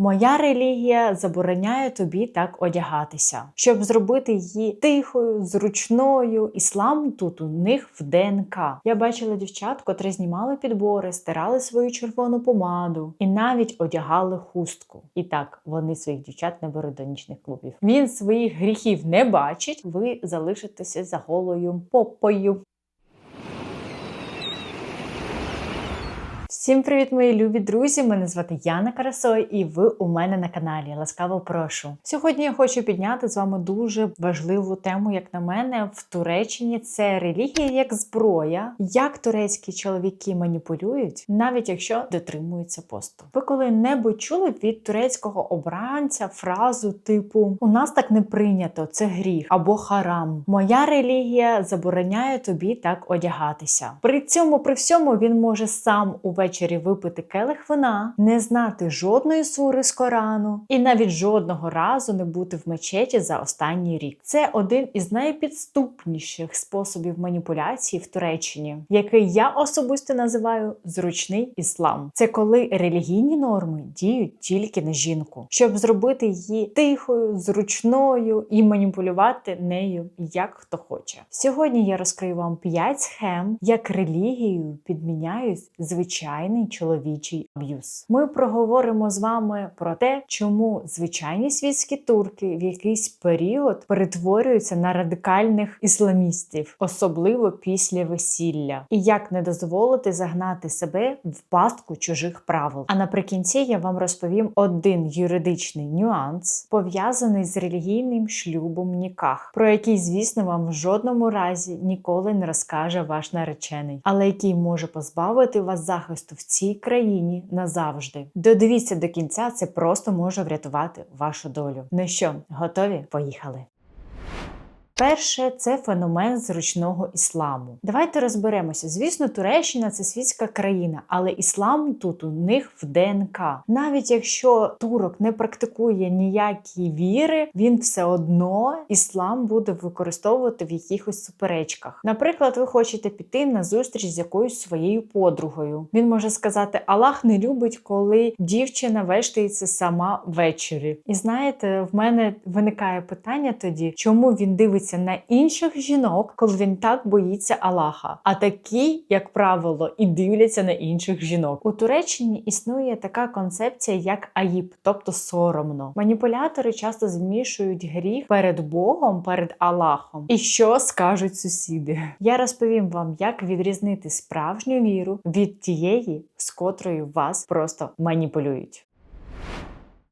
Моя релігія забороняє тобі так одягатися, щоб зробити її тихою, зручною. Іслам тут у них в ДНК. Я бачила дівчат, котрі знімали підбори, стирали свою червону помаду і навіть одягали хустку. І так, вони своїх дівчат не беруть до нічних клубів. Він своїх гріхів не бачить. Ви залишитеся за голою попою. Всім привіт, мої любі друзі! Мене звати Яна Карасой, і ви у мене на каналі. Ласкаво прошу. Сьогодні я хочу підняти з вами дуже важливу тему, як на мене, в Туреччині це релігія як зброя, як турецькі чоловіки маніпулюють, навіть якщо дотримуються посту. Ви коли-небудь чули від турецького обранця фразу типу У нас так не прийнято, це гріх або харам. Моя релігія забороняє тобі так одягатися. При цьому, при всьому, він може сам увечері випити келих вина, не знати жодної сури з Корану і навіть жодного разу не бути в мечеті за останній рік. Це один із найпідступніших способів маніпуляції в Туреччині, який я особисто називаю зручний іслам. Це коли релігійні норми діють тільки на жінку, щоб зробити її тихою, зручною і маніпулювати нею як хто хоче. Сьогодні я розкрию вам 5 схем, як релігію підміняють звичайний чоловічий аб'юз. Ми проговоримо з вами про те, чому звичайні світські турки в якийсь період перетворюються на радикальних ісламістів, особливо після весілля, і як не дозволити загнати себе в пастку чужих правил. А наприкінці я вам розповім один юридичний нюанс, пов'язаний з релігійним шлюбом ніках, про який, звісно, вам в жодному разі ніколи не розкаже ваш наречений, але який може позбавити вас захисту в цій країні назавжди. Додивіться до кінця, це просто може врятувати вашу долю. Ну що, готові? Поїхали! Перше це феномен зручного ісламу. Давайте розберемося. Звісно, Туреччина це світська країна, але іслам тут у них в ДНК. Навіть якщо турок не практикує ніякі віри, він все одно іслам буде використовувати в якихось суперечках. Наприклад, ви хочете піти на зустріч з якоюсь своєю подругою. Він може сказати: Аллах не любить, коли дівчина вештається сама ввечері. І знаєте, в мене виникає питання тоді, чому він дивиться на інших жінок, коли він так боїться Аллаха. А такі, як правило, і дивляться на інших жінок. У Туреччині існує така концепція, як аїб, тобто соромно. Маніпулятори часто змішують гріх перед Богом, перед Аллахом. І що скажуть сусіди? Я розповім вам, як відрізнити справжню віру від тієї, з котрою вас просто маніпулюють.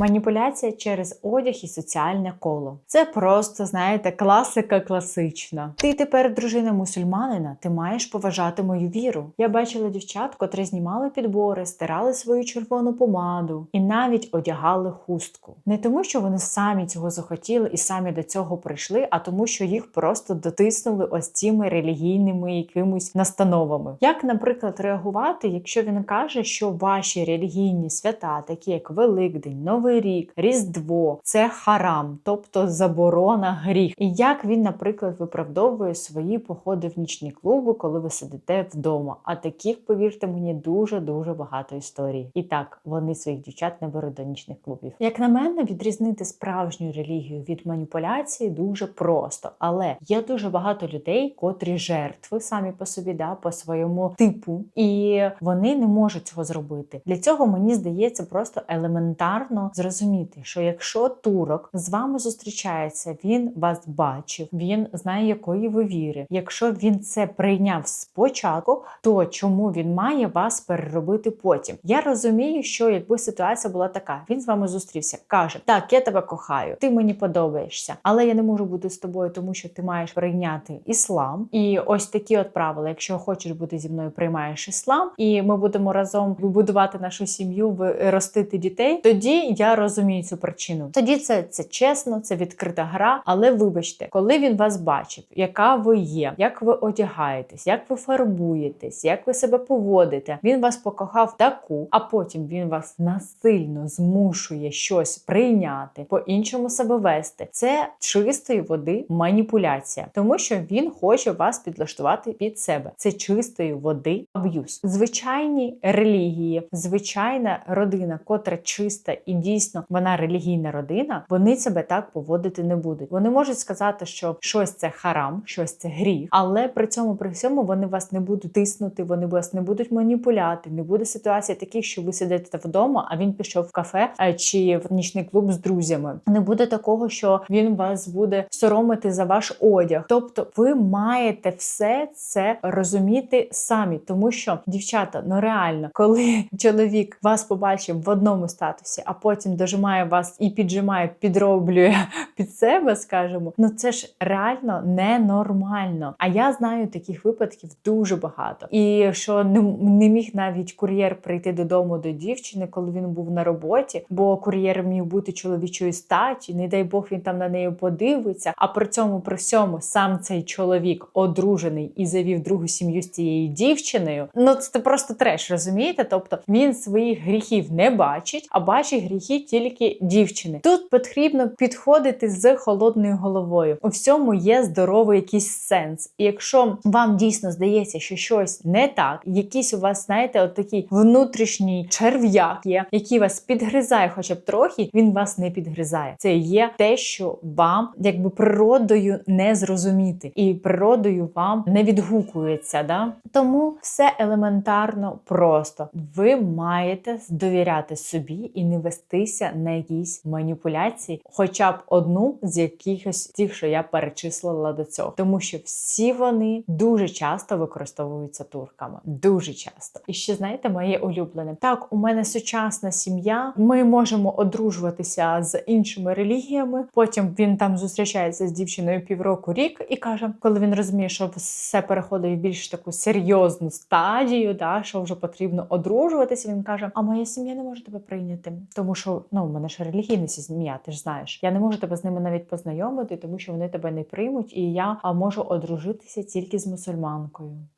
Маніпуляція через одяг і соціальне коло. Це просто, знаєте, класика класична. Ти тепер дружина мусульманина, ти маєш поважати мою віру. Я бачила дівчат, котрі знімали підбори, стирали свою червону помаду і навіть одягали хустку. Не тому, що вони самі цього захотіли і самі до цього прийшли, а тому, що їх просто дотиснули ось цими релігійними якимось настановами. Як, наприклад, реагувати, якщо він каже, що ваші релігійні свята, такі як Великдень, Новий рік, Різдво це харам, тобто заборона гріх. І як він, наприклад, виправдовує свої походи в нічні клуби, коли ви сидите вдома. А таких, повірте мені, дуже дуже багато історій. І так, вони своїх дівчат не беруть до нічних клубів. Як на мене, відрізнити справжню релігію від маніпуляції дуже просто, але є дуже багато людей, котрі жертви самі по собі, да, по своєму типу, і вони не можуть цього зробити. Для цього мені здається просто елементарно зрозуміти, що якщо турок з вами зустрічається, він вас бачив, він знає, якої ви віри. Якщо він це прийняв спочатку, то чому він має вас переробити потім? Я розумію, що якби ситуація була така, він з вами зустрівся, каже: Так, я тебе кохаю, ти мені подобаєшся, але я не можу бути з тобою, тому що ти маєш прийняти іслам. І ось такі от правила. Якщо хочеш бути зі мною, приймаєш іслам, і ми будемо разом будувати нашу сім'ю, ростити дітей. Тоді я розумію цю причину. Тоді це, це чесно, це відкрита гра. Але вибачте, коли він вас бачив, яка ви є, як ви одягаєтесь, як ви фарбуєтесь, як ви себе поводите. Він вас покохав таку, а потім він вас насильно змушує щось прийняти, по-іншому себе вести. Це чистої води маніпуляція, тому що він хоче вас підлаштувати під себе. Це чистої води аб'юз. Звичайні релігії, звичайна родина, котра чиста і дійсно вона релігійна родина, вони себе так поводити не будуть. Вони можуть сказати, що щось це харам, щось це гріх, але при цьому при всьому вони вас не будуть тиснути, вони вас не будуть маніпуляти. Не буде ситуації таких, що ви сидите вдома, а він пішов в кафе е, чи в нічний клуб з друзями. Не буде такого, що він вас буде соромити за ваш одяг. Тобто, ви маєте все це розуміти самі, тому що дівчата, ну реально, коли чоловік вас побачив в одному статусі, а потім дожимає вас і піджимає, підроблює під себе, скажімо, ну це ж реально ненормально. А я знаю таких випадків дуже багато. І що не, не міг навіть кур'єр прийти додому до дівчини, коли він був на роботі, бо кур'єр міг бути чоловічої статі, не дай Бог він там на неї подивиться. А при цьому при всьому сам цей чоловік одружений і завів другу сім'ю з цією дівчиною. Ну це просто треш, розумієте? Тобто він своїх гріхів не бачить, а бачить гріхи тільки дівчини. Тут потрібно підходити з холодною головою. У всьому є здоровий якийсь сенс. І якщо вам дійсно здається, що щось не так, якийсь у вас, знаєте, от такий внутрішній черв'як є, який вас підгризає, хоча б трохи, він вас не підгризає. Це є те, що вам якби природою не зрозуміти, і природою вам не відгукується. Да? Тому все елементарно просто. Ви маєте довіряти собі і не вестися на якісь маніпуляції, хоча б одну з якихось тих, що я перечислила до цього, тому що всі вони дуже часто використовуються турками. Дуже часто. І ще знаєте, моє улюблене. Так, у мене сучасна сім'я. Ми можемо одружуватися з іншими релігіями. Потім він там зустрічається з дівчиною півроку рік і каже, коли він розуміє, що все переходить в більш таку серйозну стадію, да, що вже потрібно одружуватися. Він каже: А моя сім'я не може тебе прийняти, тому що ну в мене ж релігійна сім'я, ти ж знаєш. Я не можу тебе з ними навіть познайомити, тому що вони тебе не приймуть, і я можу одружитися тільки з мусульманкою.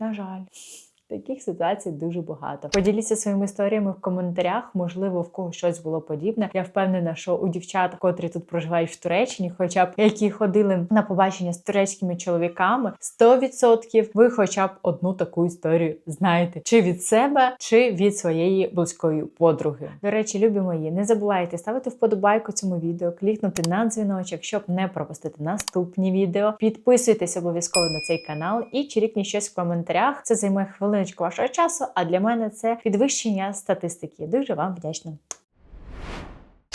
На жаль. Таких ситуацій дуже багато. Поділіться своїми історіями в коментарях. Можливо, в кого щось було подібне. Я впевнена, що у дівчат, котрі тут проживають в Туреччині, хоча б які ходили на побачення з турецькими чоловіками, 100% ви хоча б одну таку історію знаєте, чи від себе, чи від своєї близької подруги. До речі, любі мої, не забувайте ставити вподобайку цьому відео, клікнути на дзвіночок, щоб не пропустити наступні відео. Підписуйтесь обов'язково на цей канал і чирікніть щось в коментарях. Це займе хвилиночку вашого часу. А для мене це підвищення статистики. Дуже вам вдячна.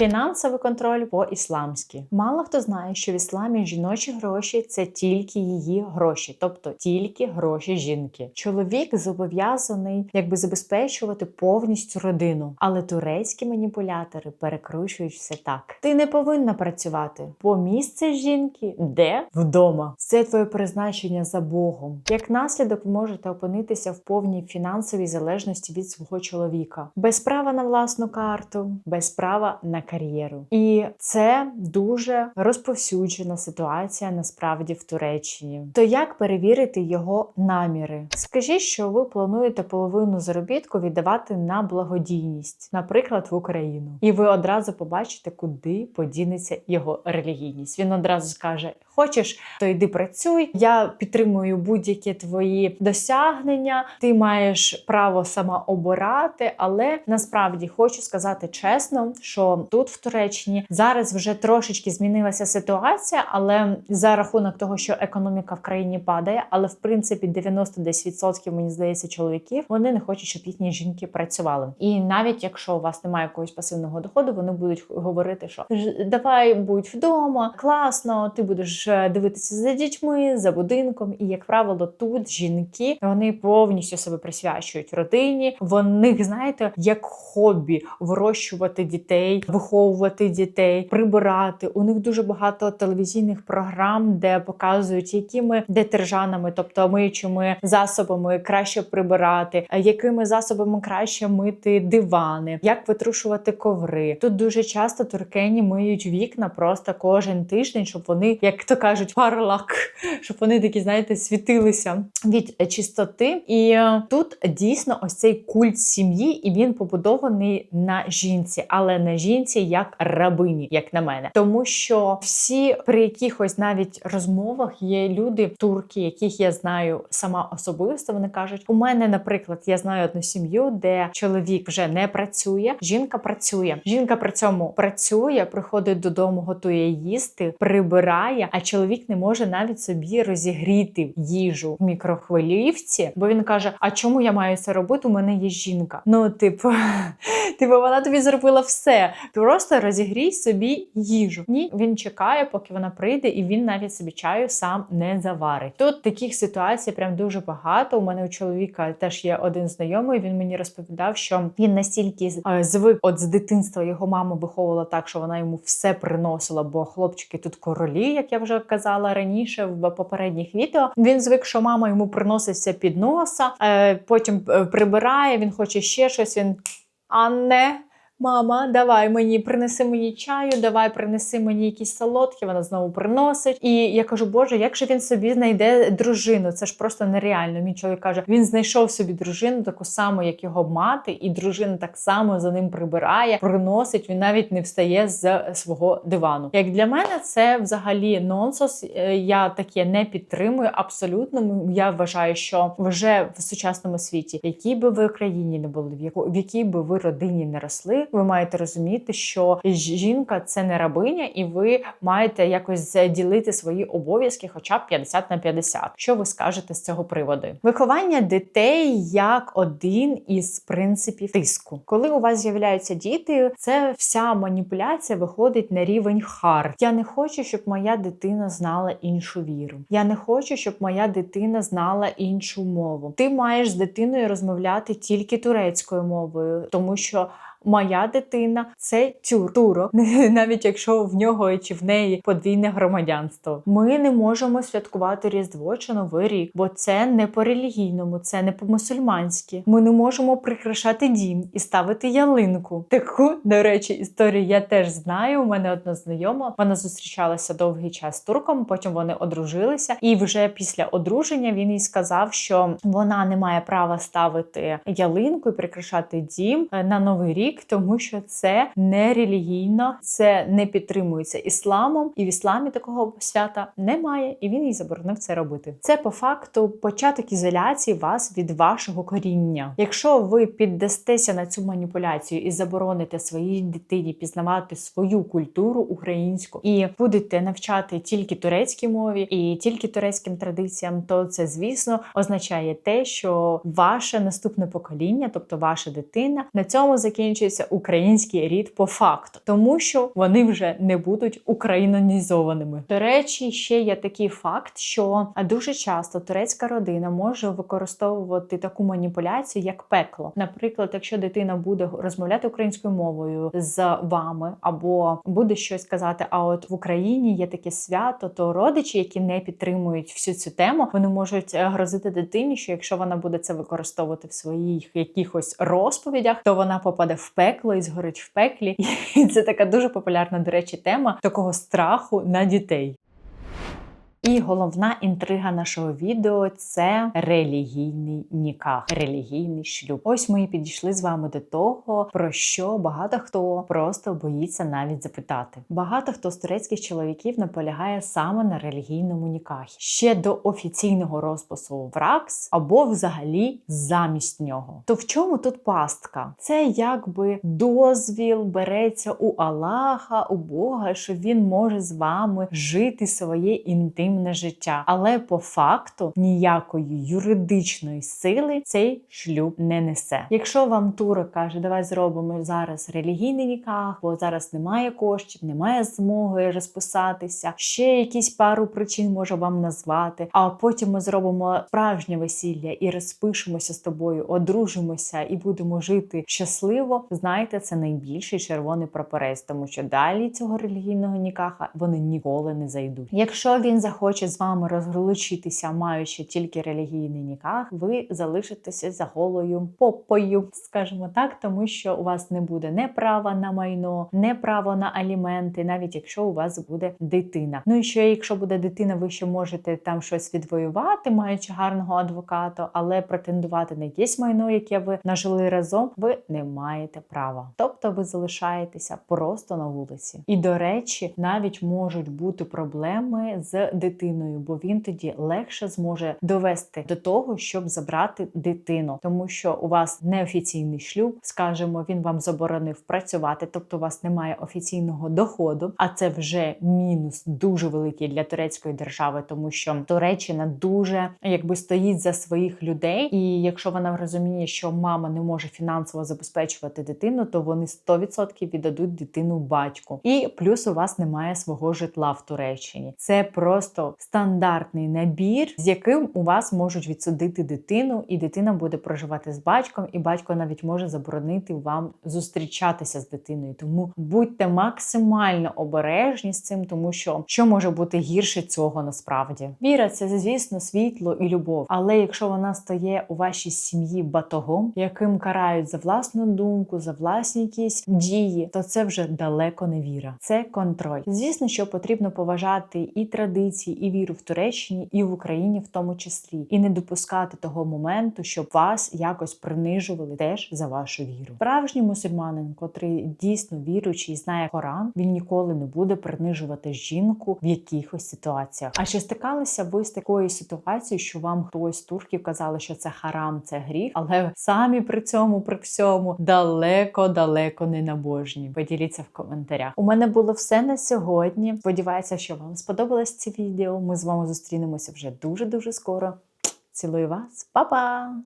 Фінансовий контроль по-ісламськи. Мало хто знає, що в ісламі жіночі гроші це тільки її гроші, тобто тільки гроші жінки. Чоловік зобов'язаний якби забезпечувати повністю родину, але турецькі маніпулятори перекручують все так. Ти не повинна працювати, бо місце жінки де вдома. Це твоє призначення за Богом. Як наслідок, ви можете опинитися в повній фінансовій залежності від свого чоловіка, без права на власну карту, без права на кар'єру. І це дуже розповсюджена ситуація насправді в Туреччині. То як перевірити його наміри? Скажіть, що ви плануєте половину заробітку віддавати на благодійність, наприклад, в Україну, і ви одразу побачите, куди подінеться його релігійність. Він одразу скаже: Хочеш, то йди працюй. Я підтримую будь-які твої досягнення. Ти маєш право сама обирати, але насправді хочу сказати чесно, що тут в Туреччині зараз вже трошечки змінилася ситуація, але за рахунок того, що економіка в країні падає, але в принципі 90% мені здається чоловіків вони не хочуть, щоб їхні жінки працювали. І навіть якщо у вас немає якогось пасивного доходу, вони будуть говорити, що давай будь вдома, класно, ти будеш дивитися за дітьми, за будинком. І як правило, тут жінки вони повністю себе присвячують родині. Вони знаєте, як хобі вирощувати дітей, виховувати дітей, прибирати. У них дуже багато телевізійних програм, де показують, якими детержанами, тобто миючими засобами краще прибирати, якими засобами краще мити дивани, як витрушувати коври. Тут дуже часто туркені миють вікна просто кожен тиждень, щоб вони як то кажуть, парлак, щоб вони такі, знаєте, світилися від е, чистоти. І е, тут дійсно ось цей культ сім'ї, і він побудований на жінці, але на жінці як рабині, як на мене, тому що всі при якихось навіть розмовах є люди, турки, яких я знаю сама особисто. Вони кажуть: у мене, наприклад, я знаю одну сім'ю, де чоловік вже не працює, жінка працює. Жінка при цьому працює, приходить додому, готує їсти, прибирає, а чоловік не може навіть собі розігріти їжу в мікрохвилівці, бо він каже: А чому я маю це робити? У мене є жінка. Ну, типу, типу, вона тобі зробила все. Просто розігрій собі їжу. Ні, він чекає, поки вона прийде, і він навіть собі чаю сам не заварить. Тут таких ситуацій прям дуже багато. У мене у чоловіка теж є один знайомий. Він мені розповідав, що він настільки е, звик от з дитинства його мама виховувала так, що вона йому все приносила, бо хлопчики тут королі, як я вже казала раніше в попередніх відео. Він звик, що мама йому приноситься під носа, е, потім е, прибирає. Він хоче ще щось. Він а не. Мама, давай мені принеси мені чаю, давай принеси мені якісь солодкі. Вона знову приносить. І я кажу, Боже, як же він собі знайде дружину? Це ж просто нереально. Мій чоловік каже, він знайшов собі дружину, таку саму, як його мати, і дружина так само за ним прибирає, приносить. Він навіть не встає з свого дивану. Як для мене, це взагалі нонсенс. Е, Я таке не підтримую. Абсолютно я вважаю, що вже в сучасному світі, якій би ви країні не були, в якій би ви родині не росли ви маєте розуміти, що жінка це не рабиня, і ви маєте якось ділити свої обов'язки, хоча б 50 на 50. Що ви скажете з цього приводу? Виховання дітей як один із принципів тиску. Коли у вас з'являються діти, це вся маніпуляція виходить на рівень хар. Я не хочу, щоб моя дитина знала іншу віру. Я не хочу, щоб моя дитина знала іншу мову. Ти маєш з дитиною розмовляти тільки турецькою мовою, тому що. Моя дитина це тюр турок, навіть якщо в нього чи в неї подвійне громадянство. Ми не можемо святкувати Різдво чи Новий рік, бо це не по релігійному, це не по мусульманськи. Ми не можемо прикрашати дім і ставити ялинку. Таку, до речі, історію я теж знаю. У мене одна знайома. Вона зустрічалася довгий час з турком. Потім вони одружилися, і вже після одруження він їй сказав, що вона не має права ставити ялинку і прикрашати дім на новий рік рік, тому що це не релігійно, це не підтримується ісламом, і в ісламі такого свята немає, і він їй заборонив це робити. Це по факту початок ізоляції вас від вашого коріння. Якщо ви піддастеся на цю маніпуляцію і забороните своїй дитині пізнавати свою культуру українську і будете навчати тільки турецькій мові і тільки турецьким традиціям, то це звісно означає те, що ваше наступне покоління, тобто ваша дитина, на цьому закінчує закінчується український рід по факту, тому що вони вже не будуть українонізованими. До речі, ще є такий факт, що дуже часто турецька родина може використовувати таку маніпуляцію, як пекло. Наприклад, якщо дитина буде розмовляти українською мовою з вами, або буде щось казати, а от в Україні є таке свято, то родичі, які не підтримують всю цю тему, вони можуть е, грозити дитині, що якщо вона буде це використовувати в своїх якихось розповідях, то вона попаде в пекло і згорить в пеклі. І це така дуже популярна, до речі, тема такого страху на дітей. І головна інтрига нашого відео це релігійний ніках, релігійний шлюб. Ось ми і підійшли з вами до того, про що багато хто просто боїться навіть запитати. Багато хто з турецьких чоловіків наполягає саме на релігійному нікахі ще до офіційного розпису в РАКС або взагалі замість нього. То в чому тут пастка? Це якби дозвіл береться у Аллаха, у Бога, що він може з вами жити своє інтимне інтимне життя, але по факту ніякої юридичної сили цей шлюб не несе. Якщо вам турок каже, давай зробимо зараз релігійний ніках, бо зараз немає коштів, немає змоги розписатися. Ще якісь пару причин може вам назвати. А потім ми зробимо справжнє весілля і розпишемося з тобою, одружимося і будемо жити щасливо. Знаєте, це найбільший червоний прапорець, тому що далі цього релігійного нікаха вони ніколи не зайдуть. Якщо він захоче захоче з вами розлучитися, маючи тільки релігійний ніках, ви залишитеся за голою попою, скажімо так, тому що у вас не буде не права на майно, не право на аліменти, навіть якщо у вас буде дитина. Ну і ще якщо буде дитина, ви ще можете там щось відвоювати, маючи гарного адвоката, але претендувати на якесь майно, яке ви нажили разом, ви не маєте права. Тобто ви залишаєтеся просто на вулиці. І до речі, навіть можуть бути проблеми з дитиною, бо він тоді легше зможе довести до того, щоб забрати дитину, тому що у вас неофіційний шлюб, скажімо, він вам заборонив працювати, тобто у вас немає офіційного доходу, а це вже мінус дуже великий для турецької держави, тому що Туреччина дуже якби стоїть за своїх людей, і якщо вона розуміє, що мама не може фінансово забезпечувати дитину, то вони 100% віддадуть дитину батьку. І плюс у вас немає свого житла в Туреччині. Це просто стандартний набір, з яким у вас можуть відсудити дитину, і дитина буде проживати з батьком, і батько навіть може заборонити вам зустрічатися з дитиною. Тому будьте максимально обережні з цим, тому що що може бути гірше цього насправді. Віра це звісно світло і любов. Але якщо вона стає у вашій сім'ї батогом, яким карають за власну думку, за власні якісь дії, то це вже далеко не віра, це контроль. Звісно, що потрібно поважати і традиції, і віру в Туреччині, і в Україні, в тому числі, і не допускати того моменту, щоб вас якось принижували теж за вашу віру. Справжній мусульманин, котрий дійсно віруючий і знає Коран, він ніколи не буде принижувати жінку в якихось ситуаціях. А чи стикалися ви з такою ситуацією, що вам хтось з турків казали, що це харам, це гріх, але самі при цьому при всьому далеко-далеко не набожні? Поділіться в коментарях. У мене було все на сьогодні. Сподіваюся, що вам сподобалось це відео. Ми з вами зустрінемося вже дуже дуже скоро. Цілую вас, Па-па!